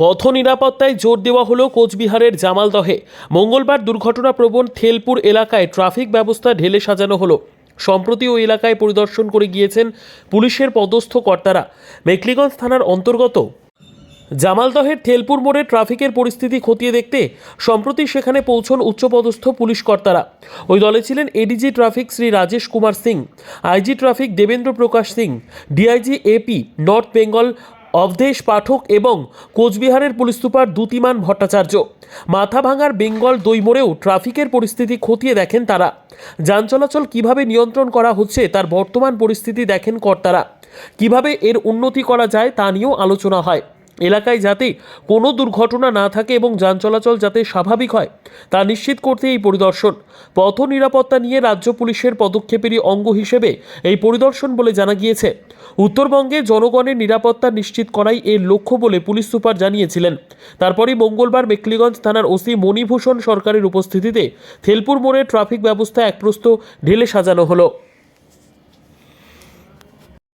পথ নিরাপত্তায় জোর দেওয়া হলো কোচবিহারের জামালদহে। মঙ্গলবার দুর্ঘটনাপ্রবণ থেলপুর এলাকায় ট্রাফিক ব্যবস্থা ঢেলে সাজানো হলো। সম্প্রতি ওই এলাকায় পরিদর্শন করে গিয়েছেন পুলিশের পদস্থ কর্তারা। মেকলিগঞ্জ থানার অন্তর্গত জামালদহের থেলপুর মোড়ে ট্রাফিকের পরিস্থিতি খতিয়ে দেখতে সম্প্রতি সেখানে পৌঁছন উচ্চপদস্থ পুলিশ কর্তারা। ওই দলে ছিলেন ADG traffic Shri Rajesh Kumar Singh, IG traffic Devendra Prakash Singh, DIG AP north Bengal Awadhesh Pathak এবং কোচবিহারের পুলিশ সুপার দুতিমান ভট্টাচার্য। মাথা ভাঙার বেঙ্গল দইমোড়েও ট্রাফিকের পরিস্থিতি খতিয়ে দেখেন তারা। যান চলাচল কীভাবে নিয়ন্ত্রণ করা হচ্ছে, তার বর্তমান পরিস্থিতি দেখেন কর্তারা। কীভাবে এর উন্নতি করা যায় তা নিয়েও আলোচনা হয়। এলাকায় যাতে কোনো দুর্ঘটনা না থাকে এবং যান চলাচল যাতে স্বাভাবিক হয়, তা নিশ্চিত করতে এই পরিদর্শন। পথ নিরাপত্তা নিয়ে রাজ্য পুলিশের পদক্ষেপেরই অঙ্গ হিসেবে এই পরিদর্শন বলে জানা গিয়েছে। উত্তরবঙ্গে জনগণের নিরাপত্তা নিশ্চিত করাই এর লক্ষ্য বলে পুলিশ সুপার জানিয়েছিলেন। তারপরই মঙ্গলবার মেকলিগঞ্জ থানার ওসি মণিভূষণ সরকারের উপস্থিতিতে থেলপুর মোড়ে ট্রাফিক ব্যবস্থা একপ্রস্ত ঢেলে সাজানো হলো।